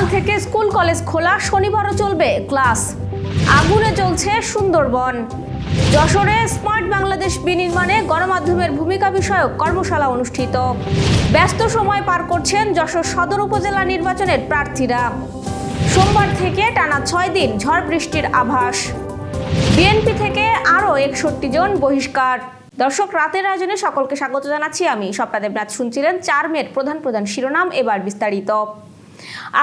কাল থেকে school college খোলা শনিবারও চলবে ক্লাস। আগুনে চলছে সুন্দরবন। যশোরে স্মার্ট বাংলাদেশ বিনির্মাণে গণমাধ্যমের ভূমিকা বিষয়ক কর্মশালা অনুষ্ঠিত। ব্যস্ত সময় পার করছেন যশোর সদর উপজেলা নির্বাচনের প্রার্থীরা। সোমবার থেকে টানা ছয় দিন ঝড় বৃষ্টির আভাস। বিএনপি থেকে আরও একষট্টি জন বহিষ্কার। দর্শক, রাতের আয়োজনে সকলকে স্বাগত জানাচ্ছি আমি স্বপ্নাদেব নাথ শুনছিলেন চার মের প্রধান প্রধান শিরোনাম, এবার বিস্তারিত।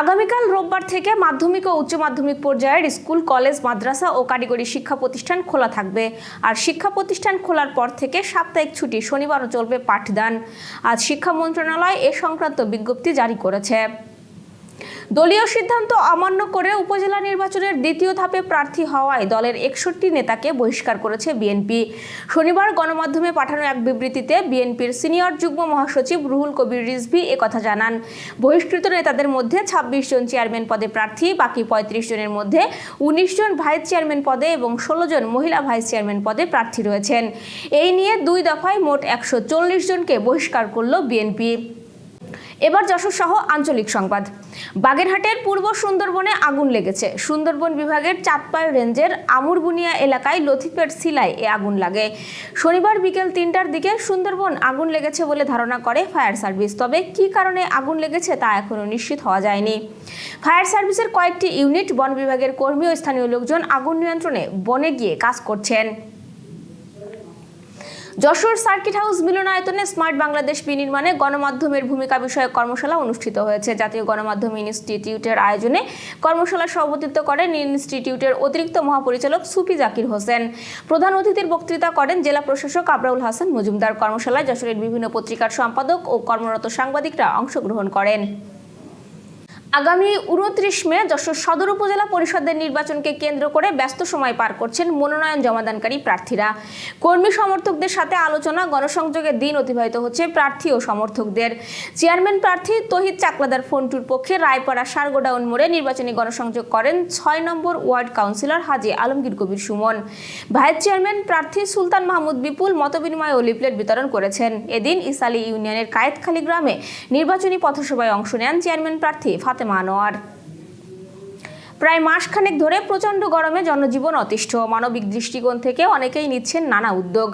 আগামীকাল রোববার থেকে মাধ্যমিক ও উচ্চ মাধ্যমিক পর্যায়ের স্কুল, কলেজ, মাদ্রাসা ও কারিগরি শিক্ষা প্রতিষ্ঠান খোলা থাকবে। আর শিক্ষা প্রতিষ্ঠান খোলার পর থেকে সাপ্তাহিক ছুটি শনিবারও চলবে পাঠদান। আজ শিক্ষা মন্ত্রণালয় এ সংক্রান্ত বিজ্ঞপ্তি জারি করেছে। দলীয় সিদ্ধান্ত অমান্য করে উপজেলা নির্বাচনের দ্বিতীয় ধাপে প্রার্থী হওয়ায় দলের একষট্টি নেতাকে বহিষ্কার করেছে বিএনপি। শনিবার গণমাধ্যমে পাঠানো এক বিবৃতিতে বিএনপির সিনিয়র যুগ্ম মহাসচিব রুহুল কবির রিজভি একথা জানান। বহিষ্কৃত নেতাদের মধ্যে ছাব্বিশ জন চেয়ারম্যান পদে প্রার্থী, বাকি পঁয়ত্রিশ জনের মধ্যে উনিশ জন ভাইস চেয়ারম্যান পদে এবং ষোলো জন মহিলা ভাইস চেয়ারম্যান পদে প্রার্থী রয়েছেন। এই নিয়ে দুই দফায় মোট একশো চল্লিশ জনকে বহিষ্কার করল বিএনপি। এবার যশোর সহ আঞ্চলিক সংবাদ। বাগেরহাটের পূর্ব সুন্দরবনে আগুন লেগেছে। সুন্দরবন বিভাগের চাঁদপাড় রেঞ্জের আমুরবুনিয়া এলাকায় লথিপের সিলায় এ আগুন লাগে। শনিবার বিকেল তিনটার দিকে সুন্দরবন আগুন লেগেছে বলে ধারণা করে ফায়ার সার্ভিস। তবে কী কারণে আগুন লেগেছে তা এখনও নিশ্চিত হওয়া যায়নি। ফায়ার সার্ভিসের কয়েকটি ইউনিট বন বিভাগের কর্মী ও স্থানীয় লোকজন আগুন নিয়ন্ত্রণে বনে গিয়ে কাজ করছেন। যশোর সার্কিট হাউস মিলনায়তনে স্মার্ট বাংলাদেশ বিনির্মাণে গণমাধ্যমের ভূমিকা বিষয়ক কর্মশালা অনুষ্ঠিত হয়েছে। জাতীয় গণমাধ্যম ইনস্টিটিউটের আয়োজনে কর্মশালার সভাপতিত্ব করেন ইনস্টিটিউটের অতিরিক্ত মহাপরিচালক সুফি জাকির হোসেন। প্রধান অতিথির বক্তৃতা করেন জেলা প্রশাসক আবরাউল হাসান মজুমদার। কর্মশালায় যশোরের বিভিন্ন পত্রিকার সম্পাদক ও কর্মরত সাংবাদিকরা অংশগ্রহণ করেন। আগামী উনত্রিশ মে যশোর সদর উপজেলা পরিষদের নির্বাচনকে কেন্দ্র করে ব্যস্ত সময় পার করছেন মনোনয়ন জমাদানকারী প্রার্থীরা। কর্মী সমর্থকদের সাথে আলোচনা, গণসংযোগের দিন অতিবাহিত হচ্ছে প্রার্থী ও সমর্থকদের। চেয়ারম্যান প্রার্থী তহিদ চাকলাদার ফন্টুর পক্ষে রায়পাড়া সারগোডাউন মোড়ে নির্বাচনী গণসংযোগ করেন ছয় নম্বর ward councillor Haji Alamgir Kabir Suman. Vice chairman প্রার্থী সুলতান মাহমুদ বিপুল মতবিনিময় ও লিফলেট বিতরণ করেছেন। এদিন ইসালি ইউনিয়নের কায়েতখালী গ্রামে নির্বাচনী পথসভায় অংশ নেন চেয়ারম্যান প্রার্থী ফাতেমা আনোয়ার প্রায় মাসখানেক ধরে প্রচণ্ড গরমে জনজীবন অতিষ্ঠ। মানবিক দৃষ্টিকোণ থেকে অনেকেই নিচ্ছেন নানা উদ্যোগ।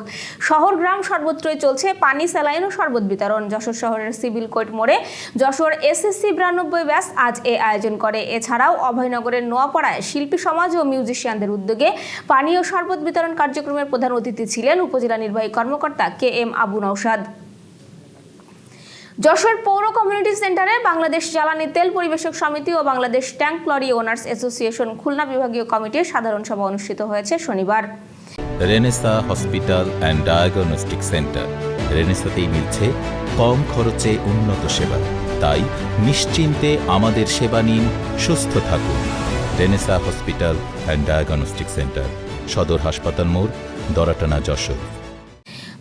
শহর গ্রাম সর্বত্রই চলছে পানি, স্যালাইন ও শরবত বিতরণ। যশোর শহরের সিভিল কোর্ট মোড়ে যশোর এসএসসি বিরানব্বই ব্যাস আজ এ আয়োজন করে। এছাড়াও অভয়নগরের নোয়াপাড়ায় শিল্পী, সমাজ ও মিউজিশিয়ানদের উদ্যোগে পানি ও শরবত বিতরণ কার্যক্রমের প্রধান অতিথি ছিলেন উপজেলা নির্বাহী কর্মকর্তা কে এম আবু নৌসাদ যশোর পৌর কমিউনিটি সেন্টারে বাংলাদেশ জ্বালানি তেল পরিবেশক সমিতি ও Bangladesh tank lorry owners association Khulna বিভাগীয় কমিটির সাধারণ সভা অনুষ্ঠিত হয়েছে শনিবার। Renaissance hospital and diagnostic centre. রেনেসাতেই মিলছে কম খরচে উন্নত সেবা। তাই নিশ্চিন্তে আমাদের সেবা নিন, সুস্থ থাকুন। Renaissance hospital and diagnostic centre, সদর হাসপাতাল মোড়, দরাটানা, যশোর।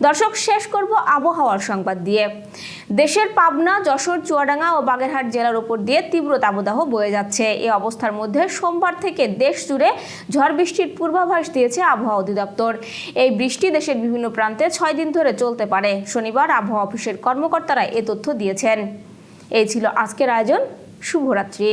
দর্শক, শেষ করব আবহাওয়ার সংবাদ দিয়ে। দেশের পাবনা, যশোর, চুয়াডাঙ্গা ও বাগেরহাট জেলার উপর দিয়ে তীব্র তাবদাহ বয়ে যাচ্ছে। এই অবস্থার মধ্যে সোমবার থেকে দেশ জুড়ে ঝড় বৃষ্টির পূর্বাভাস দিয়েছে আবহাওয়া অধিদপ্তর। এই বৃষ্টি দেশের বিভিন্ন প্রান্তে ছয় দিন ধরে চলতে পারে। শনিবার আবহাওয়া অফিসের কর্মকর্তারা এ তথ্য দিয়েছেন। এই ছিল আজকের আয়োজন। শুভরাত্রি।